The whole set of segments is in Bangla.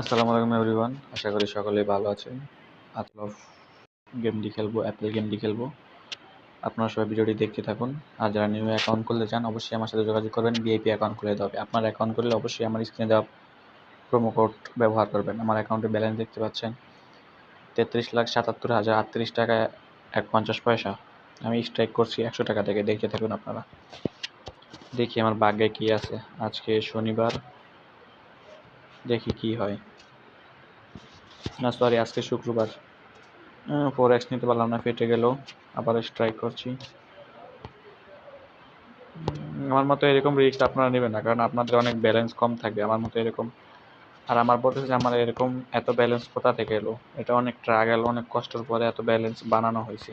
আসসালামু আলাইকুম এভরিওয়ান আশা করি সকলেই ভালো আছেন। আতলফ গেমটি খেলব অ্যাপেল গেমটি খেলব। আপনারা সবাই ভিডিওটি দেখতে থাকুন। আর যারা নিউ অ্যাকাউন্ট খুলতে চান, অবশ্যই আমার সাথে যোগাযোগ করবেন বিআইপি অ্যাকাউন্ট খুলে দেওয়া হবে। আপনার অ্যাকাউন্ট করলে অবশ্যই আমার স্ক্রিনে দেওয়া প্রোমো কোড ব্যবহার করবেন। আমার অ্যাকাউন্টে ব্যালেন্স দেখতে পাচ্ছেন, তেত্রিশ লাখ সাতাত্তর হাজার আটত্রিশ টাকা এক পঞ্চাশ পয়সা। আমি স্ট্রাইক করছি একশো টাকা থেকে। দেখতে থাকুন আপনারা। দেখি আমার ভাগ্যে কী আছে। আজকে শনিবার দেখি কি হয়। না সরি আজকে শুক্রবার। ফোর এক্স নিতে পারলাম না, ফেটে গেল। আবার স্ট্রাইক করছি। আমার মতো এরকম রিস্ক আপনারা নেবেন না, কারণ আপনাদের অনেক ব্যালেন্স কম থাকবে আমার মতো এরকম। আর আমার বলতেছে যে আমার এরকম এত ব্যালেন্স কোথা থেকে এলো? এটা অনেক ট্রাগেল অনেক কষ্টের পরে এত ব্যালেন্স বানানো হয়েছে।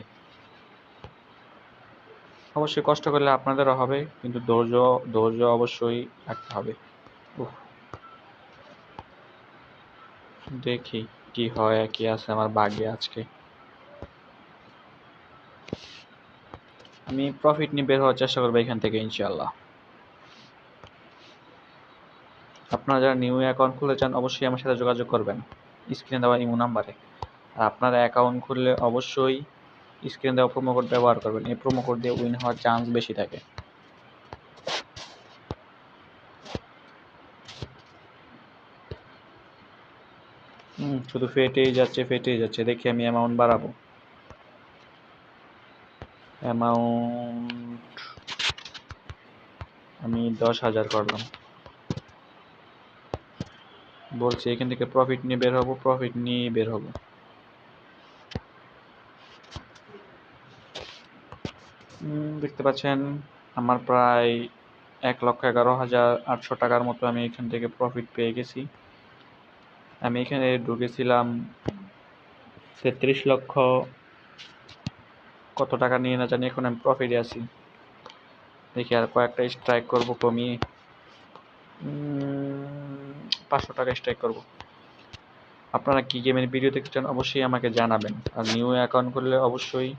অবশ্যই কষ্ট করলে আপনাদেরও হবে, কিন্তু ধৈর্য ধৈর্য অবশ্যই রাখতে হবে। দেখি কি হয় কি আছে আমার ভাগ্যে আজকে। আমি প্রফিট নিয়ে বের হওয়ার চেষ্টা করব এখান থেকে ইনশাল্লাহ আপনারা যারা নিউ অ্যাকাউন্ট খুলতে চান, অবশ্যই আমার সাথে যোগাযোগ করবেন। স্ক্রিনে দেওয়া ইমো নাম্বারে আর আপনারা অ্যাকাউন্ট খুললে অবশ্যই স্ক্রিনে দেওয়া প্রোমো কোড ব্যবহার করবেন। এই প্রোমো কোড দিয়ে উইন হওয়ার চান্স বেশি থাকে। হুম, শুধু ফেটেই যাচ্ছে ফেটেই যাচ্ছে। দেখি আমি অ্যামাউন্ট বাড়াবো। অ্যামাউন্ট আমি দশ হাজার করলাম। বলছি, এখান থেকে প্রফিট নিয়ে বের হব প্রফিট নিয়ে বের হব। দেখতে পাচ্ছেন, আমার প্রায় এক লক্ষ এগারো হাজার আটশো টাকার মতো আমি এখান থেকে প্রফিট পেয়ে গেছি। আমি এখানে ঢুকেছিলাম তেত্রিশ লক্ষ কত টাকা নিয়ে না জানি, এখন আমি প্রফিটে আছি। দেখি আর কয়েকটা স্ট্রাইক করব, কমিয়ে পাঁচশো টাকা স্ট্রাইক করব। আপনারা কী গেমের ভিডিও দেখতে চান অবশ্যই আমাকে জানাবেন। আর নিউ অ্যাকাউন্ট করলে অবশ্যই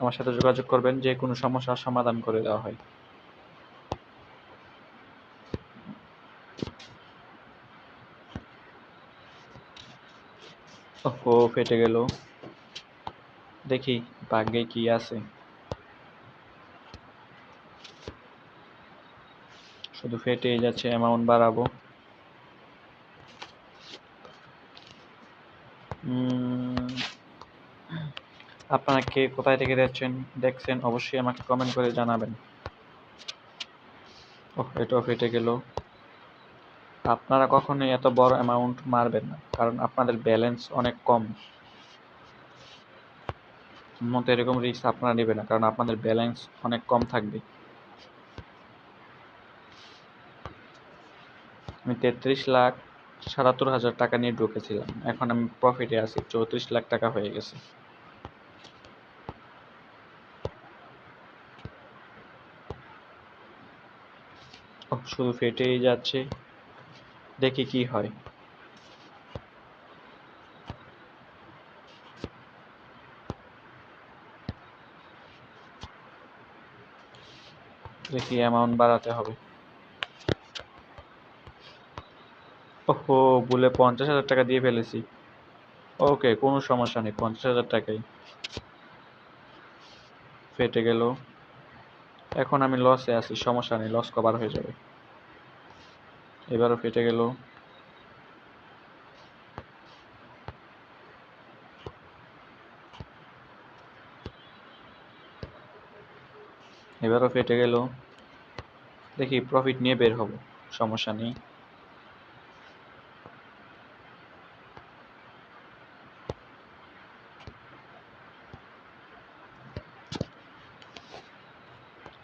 আমার সাথে যোগাযোগ করবেন যে কোনো সমস্যার সমাধান করে দেওয়া হয়। ও ফেটে গেল। দেখি ভাগ্যে কি আছে। শুধু ফেটেই যাচ্ছে অ্যামাউন্ট বাড়াবো। আপনারা কে কোথায় থেকে দেখছেন? দেখছেন, অবশ্যই আমাকে কমেন্ট করে জানাবেন। ও এটাও ফেটে গেল। আপনারা কখনোই এত বড় অ্যামাউন্ট মারবেন না, কারণ আপনাদের ব্যালেন্স অনেক কম। মতো এরকম রিস্ক আপনারা নেবেন না, কারণ আপনাদের ব্যালেন্স অনেক কম থাকবে। আমি তেত্রিশ লাখ সাতাত্তর হাজার টাকা নিয়ে ঢুকেছিলাম, এখন আমি প্রফিটে আছি, চৌত্রিশ লাখ টাকা হয়ে গেছে। শুধু ফেটেই যাচ্ছে। দেখি কি হয়। দেখি অ্যামাউন্ট বাড়াতে হবে। ওহো বলে পঞ্চাশ হাজার টাকা দিয়ে ফেলেছি। ওকে, কোনো সমস্যা নেই, পঞ্চাশ হাজার টাকাই। ফেটে গেল। এখন আমি লসে আছি, সমস্যা নেই লস কভার হয়ে যাবে। এবারও ফেটে গেল। এবারও ফেটে গেল। দেখি প্রফিট নিয়ে বের হব, সমস্যা নেই।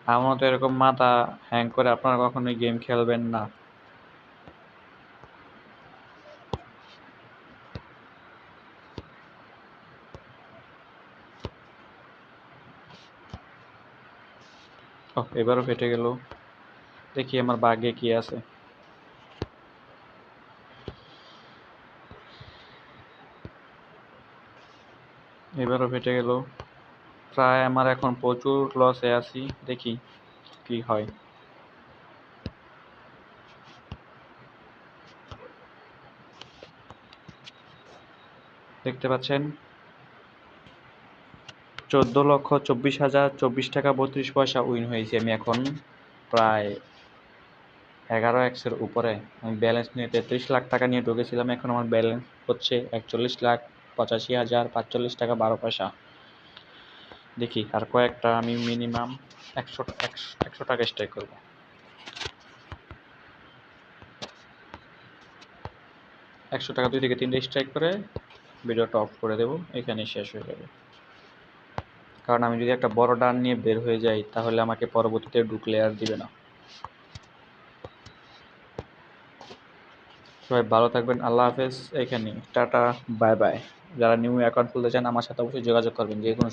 আমার মতো এরকম মাথা হ্যাং করে আপনারা কখনোই গেম খেলবেন না। এবারও ফেটে গেল। দেখি আমার বাগে কি আছে। এবারও ফেটে গেল। প্রায় আমার এখন প্রচুর লসে আছি, দেখি কি হয়। দেখতে পাচ্ছেন? চোদ্দ লক্ষ চব্বিশ হাজার চব্বিশ টাকা, বত্রিশ পয়সা উইন হয়েছি। আমি এখন প্রায় এগারো এক্সের উপরে। আমি ব্যালেন্স নিয়ে তেত্রিশ লাখ টাকা নিয়ে ঢুকেছিলাম। এখন আমার ব্যালেন্স হচ্ছে একচল্লিশ লাখ পঁচাশি হাজার পাঁচচল্লিশ টাকা বারো পয়সা। দেখি, আর কয়েকটা আমি মিনিমাম একশো একশো একশো টাকা স্ট্রাইক করব। একশো টাকা দুই থেকে তিনটে স্ট্রাইক করে ভিডিওটা অফ করে দেবো। এখানেই শেষ হয়ে যাবে। কারণ আমি যদি একটা বড় ডান নিয়ে বের হয়ে যাই, তাহলে আমাকে পরবর্তীতে ঢুকলে আর দিবে না। সবাই ভালো থাকবেন, আল্লাহ হাফেজ। এখানে টাটা, বাই বাই। যারা নিউ অ্যাকাউন্ট খুলতে চান, আমার সাথে অবশ্যই যোগাযোগ করবেন, যে কোনো